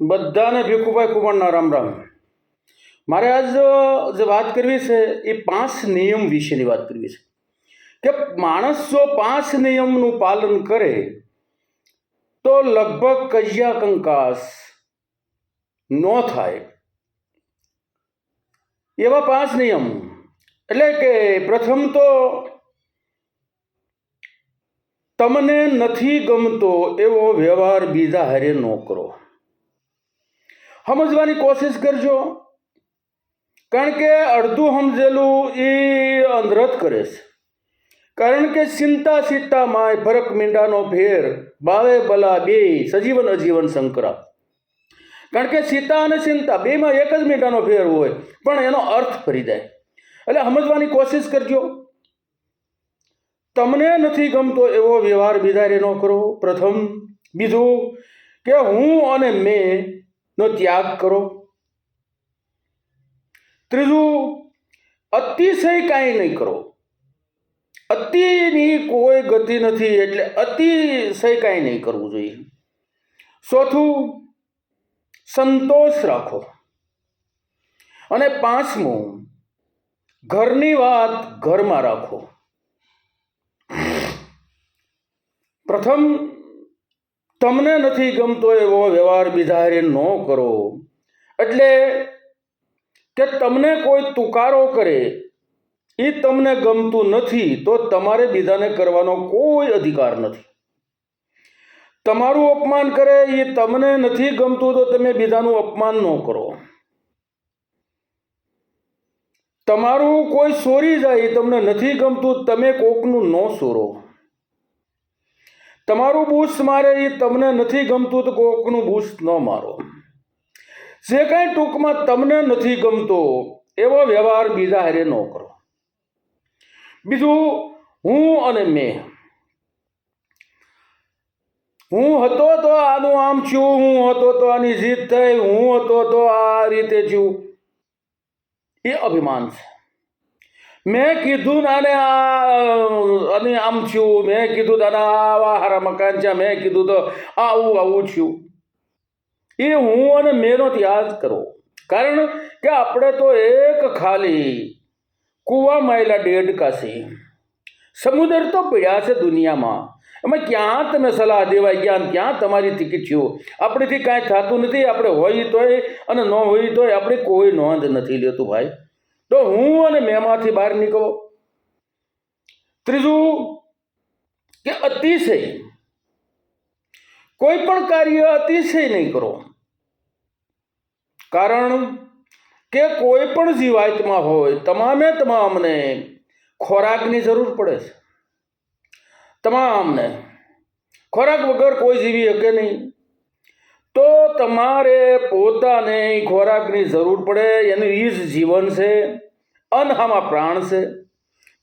બધાને ભીખુભાઈ કુંવરના રામ રામ. મારે આજ જે વાત કરવી છે, એ પાંચ નિયમ વિશેની વાત કરવી છે. કે માણસ જો પાંચ નિયમનું પાલન કરે તો લગભગ કજિયા કંકાસ ન થાય. એવા પાંચ નિયમ. એટલે કે પ્રથમ તો તમને નથી ગમતો એવો વ્યવહાર બીજા હારે ન કરો. સમજવાની કોશિશ કરજો. કારણ કે અડધું સમજેલું એ અંધરત કરે છે. કારણ કે ચિંતા સીતા માય ફરક મીંડાનો ફેર બાવે ભલા બે, સજીવન અજીવન સંકરા કારણ કે સીતા અને ચિંતા બેમાં એક જ મીંડાનો ફેર હોય, પણ એનો અર્થ ફરી જાય. એટલે સમજવાની કોશિશ કરજો. તમને નથી ગમતો એવો વ્યવહાર બીજારે ન કરો. પ્રથમ, બીજું કે હું અને મેં નો ત્યાગ કરો. ત્રીજું, અતિશય કાંઈ નહીં કરો. અતિની કોઈ ગતિ નથી એટલે અતિશય કાંઈ નહીં કરવું જોઈએ. ચોથું, સંતોષ રાખો. અને પાંચમું, ઘરની વાત ઘરમાં રાખો. પ્રથમ તમને નથી ગમતો એવો વ્યવહાર બીજા હારે ન કરો. એટલે કે તમને કોઈ તુકારો કરે એ તમને ગમતું નથી, તો તમારે બીજાને કરવાનો કોઈ અધિકાર નથી. તમારું અપમાન કરે એ તમને નથી ગમતું, તો તમે બીજાનું અપમાન ન કરો. તમારું કોઈ સોરી જાય એ તમને નથી ગમતું, તમે કોકનું ન સોરો. તમારું બૂસ મારે એ તમને નથી ગમતું તો કોકનું બૂસ ન મારો. જે કાંઈ ટૂંકમાં તમને નથી ગમતો, એવો વ્યવહાર બીજા હારે ન કરો. બીજું, હું અને મેં. હું હતો તો આનું આમ છું હું હતો તો આની જીત થઈ, હું હતો તો આ રીતે છું એ અભિમાન છે. મેં કીધું આને આ અને આમ થયું. મેં કીધું આના આવા હારા મકાન છે. મેં કીધું તો આવું આવું થયું. એ હું અને મેનો ત્યાગ કરો. કારણ કે આપણે તો એક ખાલી કૂવા માયલા ડેડ કાશી. સમુદ્ર તો પીડ્યા છે દુનિયામાં. એમાં ક્યાં તમે સલાહ દેવાય ગયા ક્યાં તમારી ટિકિટ છો આપણેથી કાંઈ થતું નથી, આપણે હોય તોય અને ન હોય તોય આપણે કોઈ નોંધ નથી લેતું ભાઈ. તો હું અને મેમાંથી બહાર નીકળો. ત્રીજું કે અતિશય. કોઈ પણ કાર્ય અતિશય નહીં કરો. કારણ કે કોઈ પણ જીવાતમાં હોય, તમામે તમામને ખોરાકની જરૂર પડે છે. તમામને. ખોરાક વગર કોઈ જીવી શકે નહીં. તો તમારે પોતાને ખોરાકની જરૂર પડે, એનું એ જ જીવન છે, અન્ન આમાં પ્રાણ છે.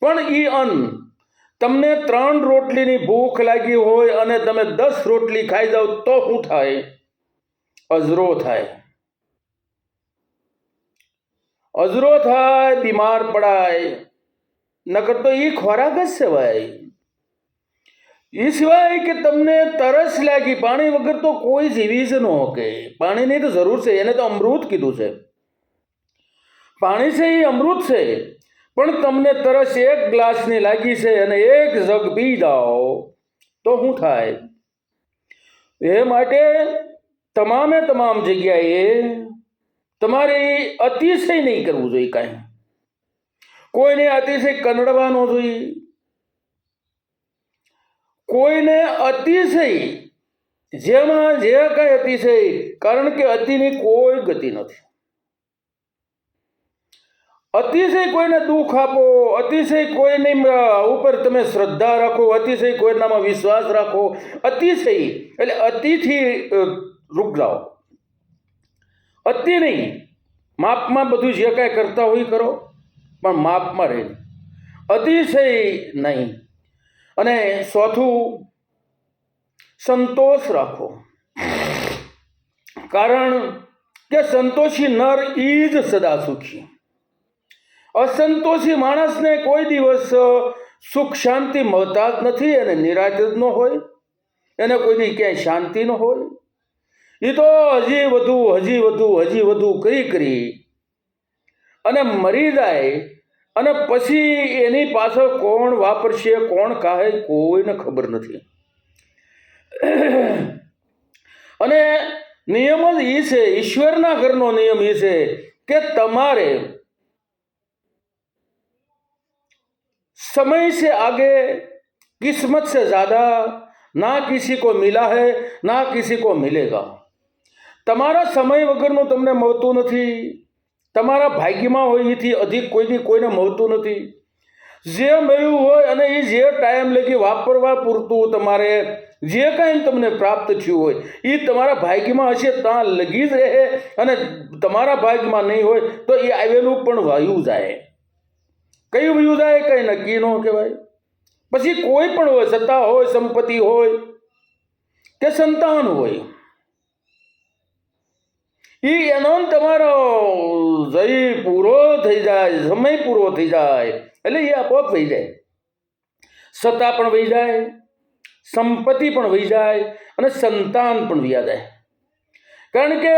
પણ એ અન્ન તમને ત્રણ રોટલીની ભૂખ લાગી હોય અને તમે દસ રોટલી ખાઈ જાઓ તો શું થાય? અજરો થાય. અજરો થાય, બીમાર પડાય. નકર તો એ ખોરાક જ છે ભાઈ. એ સિવાય કે તમને તરસ લાગી, પાણી વગર તો કોઈ જીવી જ ન શકે પાણીની તો જરૂર છે, એને તો અમૃત કીધું છે. પાણી છે એ અમૃત છે, પણ તમને તરસ એક ગ્લાસની લાગી છે અને એક જગ પી જાઓ, તો શું થાય? એ માટે તમામે તમામ જગ્યાએ તમારે અતિશય નહીં કરવું જોઈએ કાંઈ. કોઈને અતિશય કનડવા ન જોઈએ. કોઈને અતિશય જેમાં જે કાંઈ અતિશય કારણ કે અતિની કોઈ ગતિ નથી. અતિશય કોઈને દુઃખ આપો અતિશય કોઈની ઉપર તમે શ્રદ્ધા રાખો અતિશય કોઈનામાં વિશ્વાસ રાખો અતિશય એટલે અતિથી અ, રૂક જાઓ અતિ નહીં માપમાં બધું જે કાંઈ કરતા હોય એ કરો પણ માપમાં રહીને. અતિશય નહીં. અને ચોથું, સંતોષ રાખો. કારણ કે સંતોષી નર ઈ જ સદા સુખી. અસંતોષી માણસને કોઈ દિવસ સુખ શાંતિ મળતા જ નથી અને નિરાશ જ ન હોય. એને કોઈ દી ક્યાંય શાંતિ ન હોય. એ તો હજી વધુ હજી વધુ હજી વધુ કરી કરી. અને મરી જાય અને પછી એની પાછળ કોણ વાપરશે કોણ કાહે કોઈને ખબર નથી અને નિયમ જ એ છે ઈશ્વરના ઘરનો નિયમ એ છે કે તમારે समय से आगे किस्मत से ज़्यादा ना किसी को मिला है ના કિસી કો મિલેગા તમારા સમય વગરનું તમને મળતું નથી તમારા ભાગ્યમાં હોય એથી અધિક કોઈની કોઈને મળતું નથી. જે મળ્યું હોય અને એ જે ટાઈમ લગી વાપરવા પૂરતું તમારે, જે કાંઈ તમને પ્રાપ્ત થયું હોય, એ તમારા ભાગ્યમાં હશે, ત્યાં લગી જ રહે અને તમારા ભાગ્યમાં નહીં હોય તો એ આવેલું પણ વાયુ જાય. કયું વયું જાય? કંઈ નક્કી ન કહેવાય. પછી કોઈ પણ હોય, સત્તા હોય, સંપત્તિ હોય કે સંતાન હોય, એ એનો તમારો જઈ પૂરો થઈ જાય, સમય પૂરો થઈ જાય, એટલે એ આપોઆપ વહી જાય. સત્તા પણ વહી જાય, સંપત્તિ પણ વહી જાય, અને સંતાન પણ વ્યા જાય. કારણ કે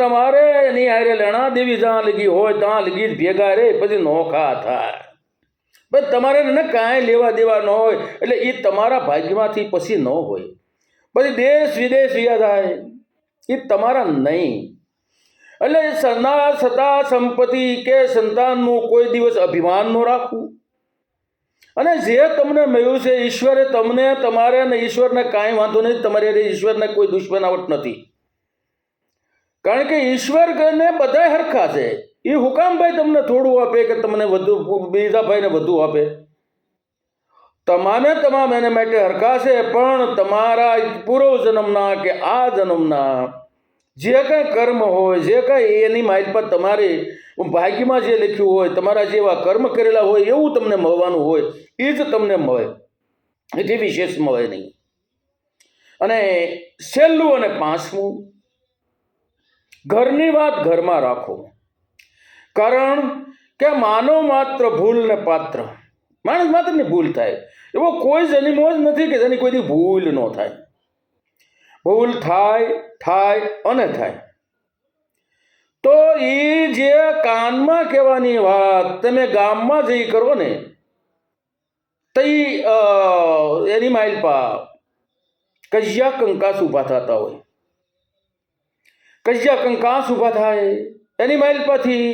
તમારે એની હારે લેણા, દેવી જ્યાં લગી હોય ત્યાં લગી ભેગા રે, પછી નોખા થાય. બસ તમારે એને કાંઈ લેવા દેવા ન હોય, એટલે એ તમારા ભાગ્યમાંથી પછી ન હોય. પછી દેશ વિદેશ વ્યા થાય એ તમારા નહીં. એટલે સના સતા સંપત્તિ કે સંતાનનું કોઈ દિવસ અભિમાન ન રાખવું. અને જે તમને મળ્યું છે, ઈશ્વરે તમને, તમારે અને ઈશ્વરને કાંઈ વાંધો નહીં, તમારે ઈશ્વરને કોઈ દુશ્મનાવટ નથી. કારણ કે ઈશ્વર ને બધા હરખા છે. એ હુકામભાઈ તમને થોડું આપે કે તમને વધુ બીજા ભાઈને વધુ આપે. તમામે તમામ એને માટે હરખા છે, પણ તમારા પૂર્વ જન્મના કે આ જન્મના જે કાંઈ કર્મ હોય, જે કાંઈ એની માહિતી પર તમારે ભાગ્યમાં જે લખ્યું હોય, તમારા જેવા કર્મ કરેલા હોય, એવું તમને મળવાનું હોય, એ જ તમને મળે. એથી વિશેષ મળે નહીં. અને છેલ્લું અને પાંચમું, ઘરની વાત ઘરમાં રાખો. કારણ કે માનવ માત્ર ભૂલ ને પાત્ર. માણસ માત્ર ને ભૂલ થાય. એવો કોઈ જન્મો જ નથી કે જેની કોઈની ભૂલ ન થાય. ભૂલ થાય થાય અને થાય. તો એ જે કાનમાં કહેવાની વાત, તમે ગામમાં જઈ કરો ને તઈ એની માઇલ પા કજિયા કંકાસ ઊભા થતા હોય. કજિયા કંકાસ ઊભા થાય, એની માઇલ પાથી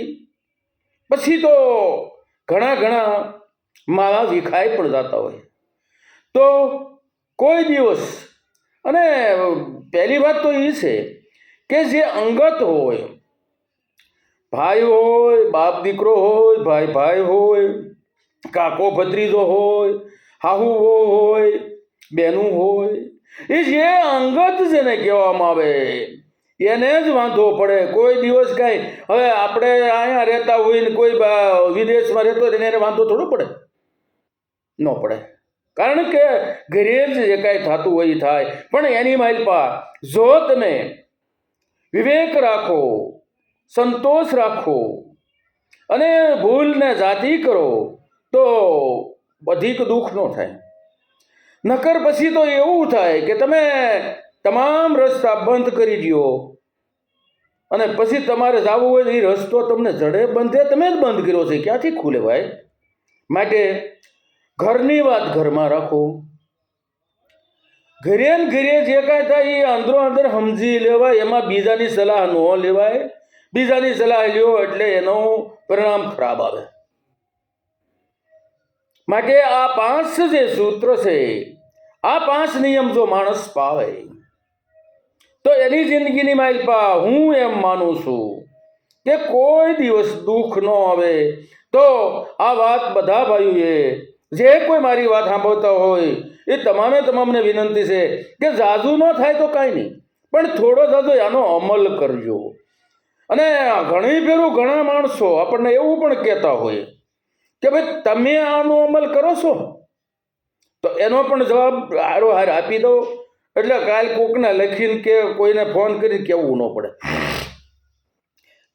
પછી તો ઘણા ઘણા માળા વિખાઈ પણ જતા હોય. તો કોઈ દિવસ અને પહેલી વાત તો એ છે કે જે અંગત હોય, ભાઈ હોય, બાપ દીકરો હોય, ભાઈ ભાઈ હોય, કાકો ભત્રીજો હોય, હાહુ હોય, બેનું હોય એ જે અંગત જેને કહેવામાં આવે, એને જ વાંધો પડે. કોઈ દિવસ કાંઈ, હવે આપણે અહીંયા રહેતા હોઈને કોઈ વિદેશમાં રહેતો હોય એને વાંધો થોડો પડે? ન પડે. કારણ કે ઘરે જ જે કાંઈ થતું હોય એ થાય. પણ એની માલપા જો તમે વિવેક રાખો, સંતોષ રાખો અને ભૂલને જાતિ કરો તો અધિક દુઃખ ન થાય. નકર પછી તો એવું થાય કે તમે તમામ રસ્તા બંધ કરી દો અને પછી તમારે જવું હોય એ રસ્તો તમને જડે બંધે તમે જ બંધ કર્યો છે. ક્યાંથી ખુલે ભાઈ? માટે ઘરની વાત ઘરમાં રાખો. ઘરે ને ઘરે જે કાંઈ થાય એ અંદરો અંદર સમજી લેવાય, એમાં બીજાની સલાહ ન લેવાય. બીજાની સલાહ લ્યો એટલે એનો પરિણામ ખરાબ આવે. માટે આ પાંચ જે સૂત્ર છે, આ પાંચ નિયમ જો માણસ પાવે, તો એની જિંદગીની માઇલપા હું એમ માનું છું કે કોઈ દિવસ દુઃખ ન આવે. તો આ વાત બધા ભાઈઓએ જે કોઈ મારી વાત સાંભળતા હોય એ તમામે તમામને વિનંતી છે કે જાજુ ન થાય તો કાંઈ નહીં, પણ થોડો જાજો આનો અમલ કરજો. અને ઘણી ફેરું ઘણા માણસો આપણને એવું પણ કહેતા હોય કે ભાઈ, તમે આનો અમલ કરો છો? તો એનો પણ જવાબ હારો હાર આપી દો એટલે કાલ કોકને લખીને કે કોઈને ફોન કરીને કહેવું ન પડે.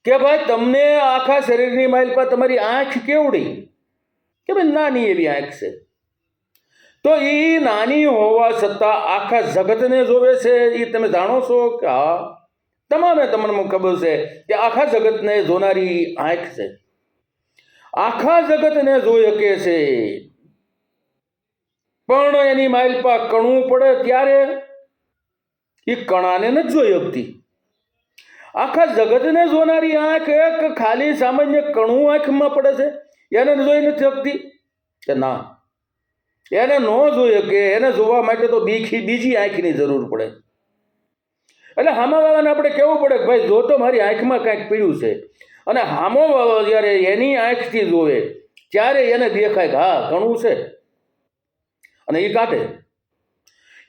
કે ભાઈ, તમને આખા શરીરની માઇલ પર તમારી આંખ કેવડી? કે નાની એવી આંખ છે? તો એ નાની હોવા છતાં આખા જગતને જોવે છે એ તમે જાણો છો કે હા તમામે તમને ખબર છે કે આખા જગતને જોનારી આંખ છે. આખા જગતને જોઈ શકે છે. પણ એની માઇલ પા કણું પડે ત્યારે એ કણાને નથી જોઈ શકતી. આખા જગતને જોનારી આંખ એક ખાલી સામાન્ય કણું આંખમાં પડે છે. એને જોઈ નથી શકતી? કે ના. એને ન જોઈ શકે, એને જોવા માટે તો બીખી, બીજી આંખની જરૂર પડે. એટલે હામાવાળાને આપણે કહેવું પડે કે ભાઈ, જો તો મારી આંખમાં કાંઈક પીડ્યું છે. અને હામો જ્યારે એની આંખથી જોવે, ત્યારે એને દેખાય કે હા, ઘણું છે. અને એ કાઢે.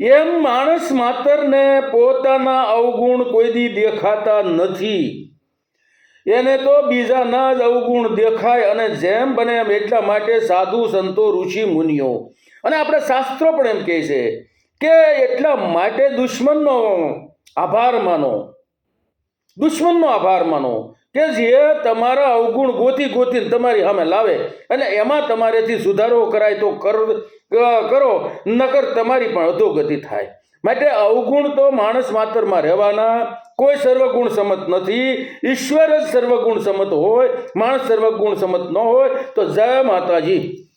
એમ માણસ માતરને પોતાના અવગુણ કોઈ દી દેખાતા નથી. એને તો બીજાના જ અવગુણ દેખાય અને જેમ બને એમ એટલા માટે સાધુ સંતો ઋષિ મુનિઓ. અને આપણે શાસ્ત્રો પણ એમ કહે છે કે એટલા માટે દુશ્મનનો આભાર માનો. દુશ્મનનો આભાર માનો કે જે તમારા અવગુણ ગોતી ગોતીને તમારી સામે લાવે અને એમાં તમારેથી સુધારો કરાય તો કર કરો, નકર તમારી પણ અધોગતિ થાય. માટે અવગુણ તો માણસ માત્રમાં રહેવાના. કોઈ સર્વગુણ સંમત નથી. ઈશ્વર જ સર્વગુણ સંમત હોય. માણસ સર્વગુણ સમત ન હોય તો જય માતાજી.